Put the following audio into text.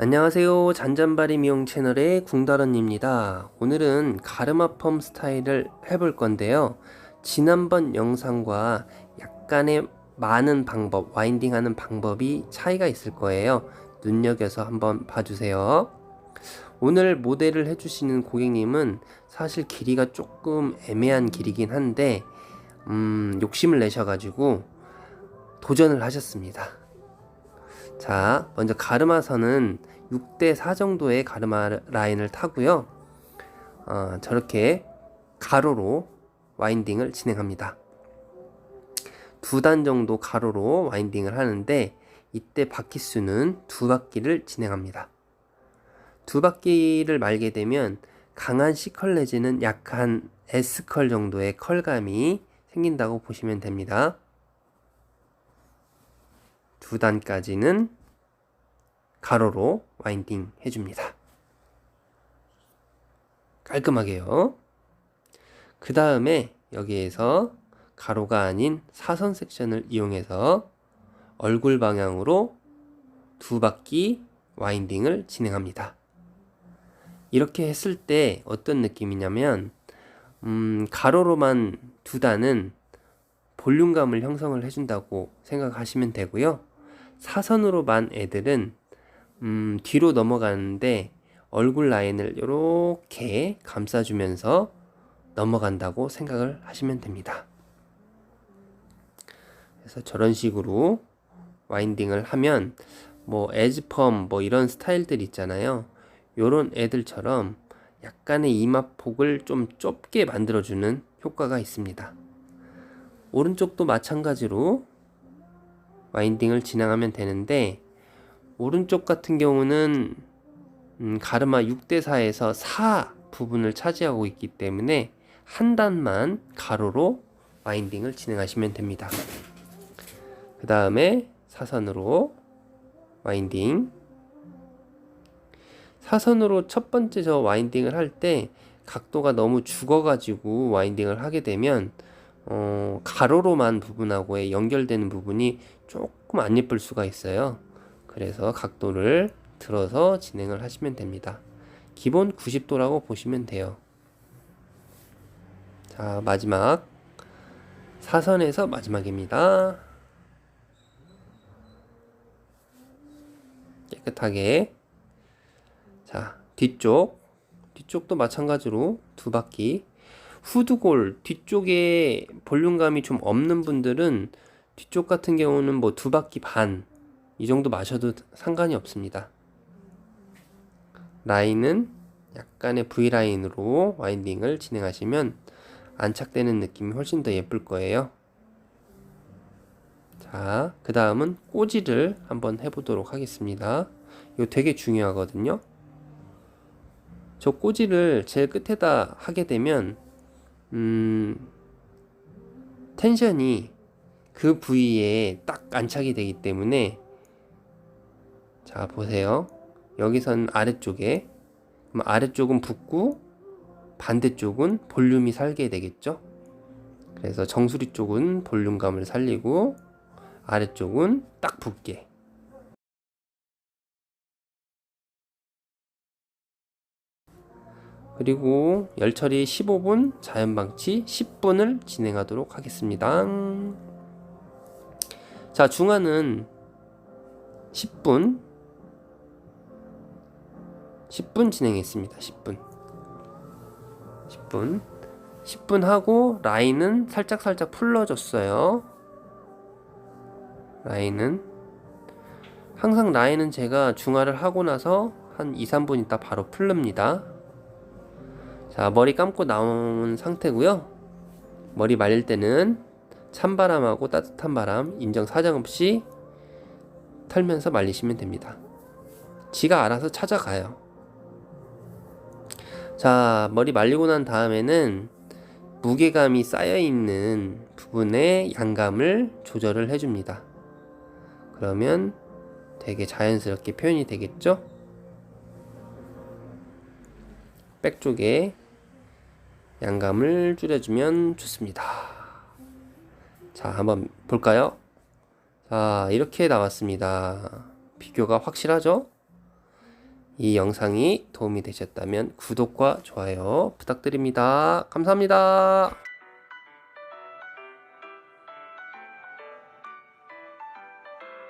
안녕하세요. 잔잔바리 미용 채널의 궁다런입니다. 오늘은 가르마 펌 스타일을 해볼 건데요. 지난번 영상과 약간의 많은 방법, 와인딩 하는 방법이 차이가 있을 거예요. 눈여겨서 한번 봐주세요. 오늘 모델을 해주시는 고객님은 사실 길이가 조금 애매한 길이긴 한데, 음, 욕심을 내셔가지고 도전을 하셨습니다. 자, 먼저 가르마선은 6대 4 정도의 가르마 라인을 타고요. 어, 저렇게 가로로 와인딩을 진행합니다. 두 단 정도 가로로 와인딩을 하는데 이때 바퀴 수는 두 바퀴를 진행합니다. 두 바퀴를 말게 되면 강한 C컬 내지는 약한 S컬 정도의 컬감이 생긴다고 보시면 됩니다. 두 단까지는 가로로 와인딩 해줍니다. 깔끔하게요. 그 다음에 여기에서 가로가 아닌 사선 섹션을 이용해서 얼굴 방향으로 두 바퀴 와인딩을 진행합니다. 이렇게 했을 때 어떤 느낌이냐면, 음, 가로로만 두 단은 볼륨감을 형성을 해준다고 생각하시면 되고요. 사선으로만 애들은 음, 뒤로 넘어가는데 얼굴 라인을 이렇게 감싸주면서 넘어간다고 생각을 하시면 됩니다. 그래서 저런 식으로 와인딩을 하면 뭐 에즈펌 뭐 이런 스타일들 있잖아요. 요런 애들처럼 약간의 이마폭을 좀 좁게 만들어주는 효과가 있습니다. 오른쪽도 마찬가지로 와인딩을 진행하면 되는데 오른쪽 같은 경우는 음, 가르마 6대4에서 4 부분을 차지하고 있기 때문에 한 단만 가로로 와인딩을 진행하시면 됩니다. 그 다음에 사선으로 와인딩 사선으로 첫 번째 저 와인딩을 할 때 각도가 너무 죽어가지고 와인딩을 하게 되면 어, 가로로만 부분하고의 연결되는 부분이 조금 안 예쁠 수가 있어요. 그래서 각도를 들어서 진행을 하시면 됩니다. 기본 90도라고 보시면 돼요. 자, 마지막 사선에서 마지막입니다. 깨끗하게 자, 뒤쪽 뒤쪽도 마찬가지로 두 바퀴 후드골 뒤쪽에 볼륨감이 좀 없는 분들은 뒤쪽 같은 경우는 뭐 두 바퀴 반 이 정도 마셔도 상관이 없습니다. 라인은 약간의 V라인으로 와인딩을 진행하시면 안착되는 느낌이 훨씬 더 예쁠 거예요. 자, 그 다음은 꼬지를 한번 해보도록 하겠습니다. 이거 되게 중요하거든요. 저 꼬지를 제일 끝에다 하게 되면, 음, 텐션이 그 부위에 딱 안착이 되기 때문에 자 보세요. 여기선 아래쪽에. 그럼 아래쪽은 붓고 반대쪽은 볼륨이 살게 되겠죠? 그래서 정수리 쪽은 볼륨감을 살리고 아래쪽은 딱 붓게. 그리고 열처리 15분 자연방치 10분을 진행하도록 하겠습니다 자 중화는 10분 10분 진행했습니다. 10분. 10분. 10분 하고 라인은 살짝 살짝 풀러줬어요. 라인은 항상 라인은 제가 중화를 하고 나서 한 2, 3분 있다 바로 풀릅니다. 자, 머리 감고 나온 상태고요. 머리 말릴 때는 찬바람하고 따뜻한 바람 인정 사정 없이 털면서 말리시면 됩니다. 지가 알아서 찾아가요. 자, 머리 말리고 난 다음에는 무게감이 쌓여있는 부분에 양감을 조절을 해줍니다. 그러면 되게 자연스럽게 표현이 되겠죠? 백 쪽에 양감을 줄여주면 좋습니다. 자, 한번 볼까요? 자, 이렇게 나왔습니다. 비교가 확실하죠? 이 영상이 도움이 되셨다면 구독과 좋아요 부탁드립니다. 감사합니다.